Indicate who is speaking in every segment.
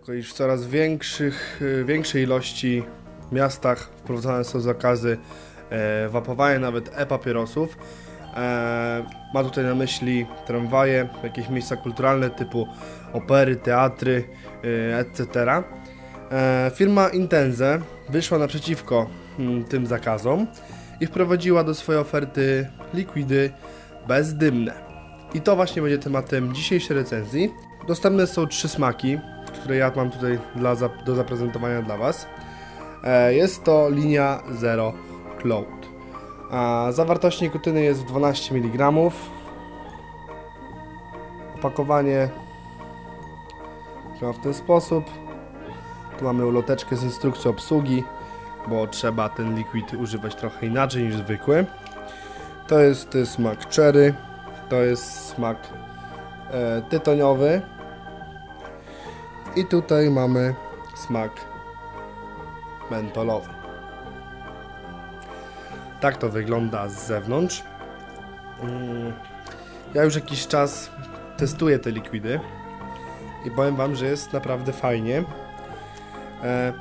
Speaker 1: jako iż w coraz większych, y, większej ilości miastach wprowadzane są zakazy e, wapowania nawet e-papierosów. E, ma tutaj na myśli tramwaje, jakieś miejsca kulturalne typu opery, teatry, e, etc. E, firma Intenze wyszła naprzeciwko mm, tym zakazom i wprowadziła do swojej oferty likwidy bezdymne. I to właśnie będzie tematem dzisiejszej recenzji. Dostępne są trzy smaki, które ja mam tutaj dla, do zaprezentowania dla Was. E, jest to linia Zero Cloud. Zawartość nikotyny jest 12 mg. Opakowanie w ten sposób. Tu mamy uloteczkę z instrukcją obsługi, bo trzeba ten liquid używać trochę inaczej niż zwykły. To jest smak cherry, to jest smak e, tytoniowy i tutaj mamy smak mentolowy. Tak to wygląda z zewnątrz. Mm, ja już jakiś czas testuję te likwidy i powiem Wam, że jest naprawdę fajnie. E,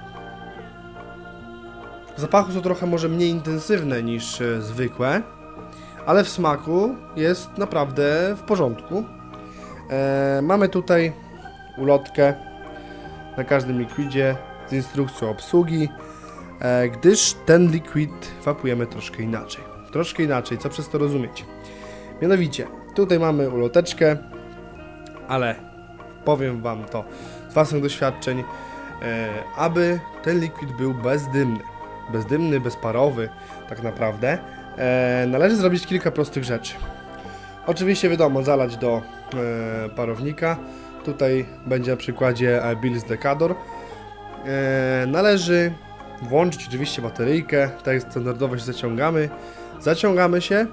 Speaker 1: zapachu są trochę może mniej intensywne niż e, zwykłe, ale w smaku jest naprawdę w porządku. E, mamy tutaj ulotkę na każdym likwidzie z instrukcją obsługi, e, gdyż ten liquid wapujemy troszkę inaczej. Troszkę inaczej, co przez to rozumieć? Mianowicie, tutaj mamy uloteczkę, ale powiem Wam to z własnych doświadczeń, e, aby ten liquid był bezdymny. Bezdymny, bezparowy, tak naprawdę. E, należy zrobić kilka prostych rzeczy. Oczywiście wiadomo, zalać do parownika, Tutaj będzie na przykładzie Bills Decador. E, należy włączyć oczywiście bateryjkę, tak jak standardowo się zaciągamy. Zaciągamy się.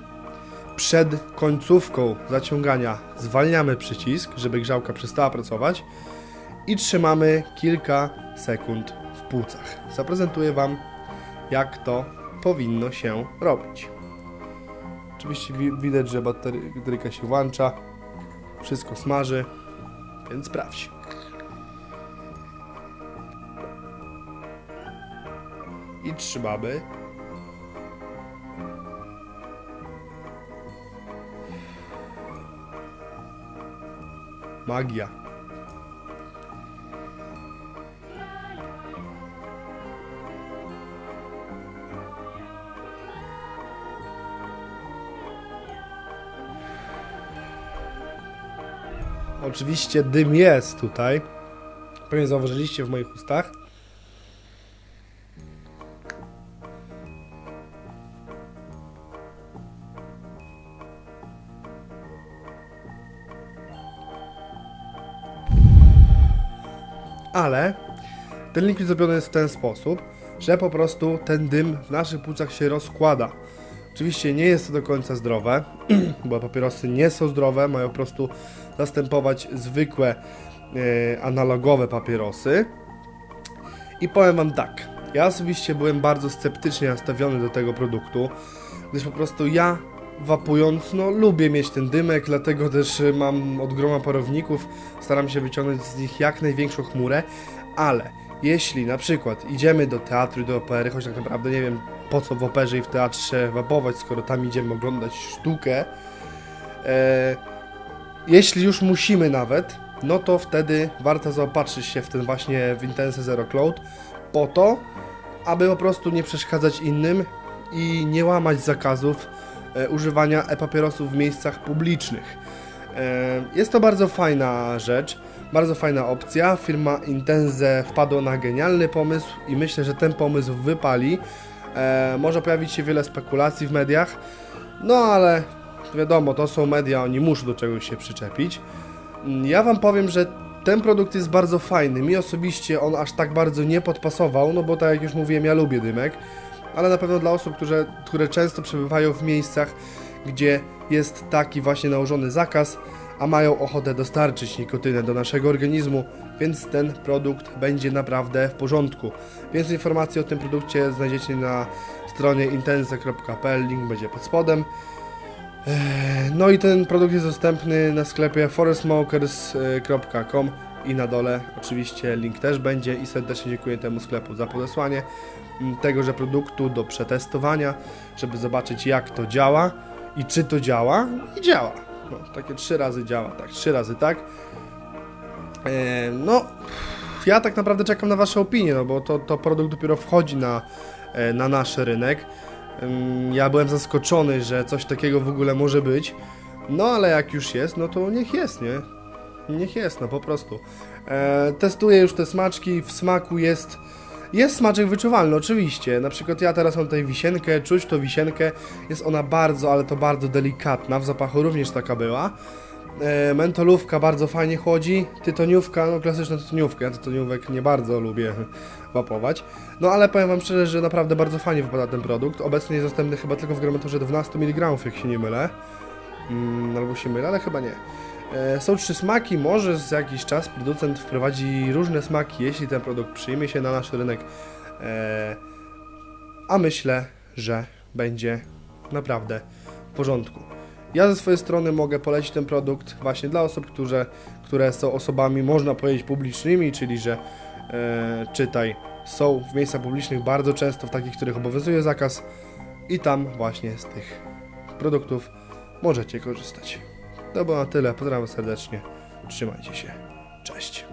Speaker 1: Przed końcówką zaciągania zwalniamy przycisk, żeby grzałka przestała pracować i trzymamy kilka sekund w płucach. Zaprezentuję Wam, jak to powinno się robić. Oczywiście widać, że bateryjka się włącza, wszystko smaży. Więc sprawdź. I trzymamy. Magia. Oczywiście dym jest tutaj. Pewnie zauważyliście w moich ustach. Ale ten likwid zrobiony jest w ten sposób, że po prostu ten dym w naszych płucach się rozkłada. Oczywiście nie jest to do końca zdrowe, bo papierosy nie są zdrowe, mają po prostu zastępować zwykłe e, analogowe papierosy. I powiem Wam tak, ja osobiście byłem bardzo sceptycznie nastawiony do tego produktu, gdyż po prostu ja wapując, no lubię mieć ten dymek, dlatego też mam od groma parowników, staram się wyciągnąć z nich jak największą chmurę, ale jeśli na przykład idziemy do teatru, do opery, choć tak naprawdę nie wiem po co w operze i w teatrze wapować, skoro tam idziemy oglądać sztukę, e, jeśli już musimy nawet, no to wtedy warto zaopatrzyć się w ten właśnie Vintense Zero Cloud po to, aby po prostu nie przeszkadzać innym i nie łamać zakazów e, używania e-papierosów w miejscach publicznych. E, jest to bardzo fajna rzecz, bardzo fajna opcja. Firma Intense wpadła na genialny pomysł i myślę, że ten pomysł wypali. E, może pojawić się wiele spekulacji w mediach, no ale wiadomo, to są media, oni muszą do czegoś się przyczepić. Mm, ja Wam powiem, że ten produkt jest bardzo fajny. Mi osobiście on aż tak bardzo nie podpasował, no bo tak jak już mówiłem, ja lubię dymek, ale na pewno dla osób, które, które często przebywają w miejscach, gdzie jest taki właśnie nałożony zakaz, a mają ochotę dostarczyć nikotynę do naszego organizmu, więc ten produkt będzie naprawdę w porządku. Więcej informacji o tym produkcie znajdziecie na stronie intense.pl, link będzie pod spodem. No i ten produkt jest dostępny na sklepie forestsmokers.com i na dole oczywiście link też będzie i serdecznie dziękuję temu sklepu za podesłanie mm, tegoże produktu do przetestowania, żeby zobaczyć jak to działa i czy to działa i działa. No, takie trzy razy działa, tak, trzy razy tak. E, no, ja tak naprawdę czekam na Wasze opinie, no bo to, to produkt dopiero wchodzi na, e, na nasz rynek. Ja byłem zaskoczony, że coś takiego w ogóle może być. No ale jak już jest, no to niech jest, nie? Niech jest, no po prostu. E, testuję już te smaczki, w smaku jest. Jest smaczek wyczuwalny, oczywiście. Na przykład ja teraz mam tutaj wisienkę, czuć to wisienkę. Jest ona bardzo, ale to bardzo delikatna. W zapachu również taka była. E, mentolówka bardzo fajnie chłodzi. Tytoniówka, no klasyczna tytoniówka. Ja tytoniówek nie bardzo lubię wapować. No ale powiem wam szczerze, że naprawdę bardzo fajnie wypada ten produkt. Obecnie jest dostępny chyba tylko w gramaturze 12 mg, jak się nie mylę. Mm, albo się mylę, ale chyba nie. E, Są trzy smaki, może za jakiś czas producent wprowadzi różne smaki, jeśli ten produkt przyjmie się na nasz rynek. E, A myślę, że będzie naprawdę w porządku. Ja ze swojej strony mogę polecić ten produkt właśnie dla osób, które, które są osobami, można powiedzieć, publicznymi, czyli że e, czytaj, są w miejscach publicznych bardzo często, w takich, których obowiązuje zakaz i tam właśnie z tych produktów możecie korzystać. To było na tyle, pozdrawiam serdecznie, trzymajcie się, cześć.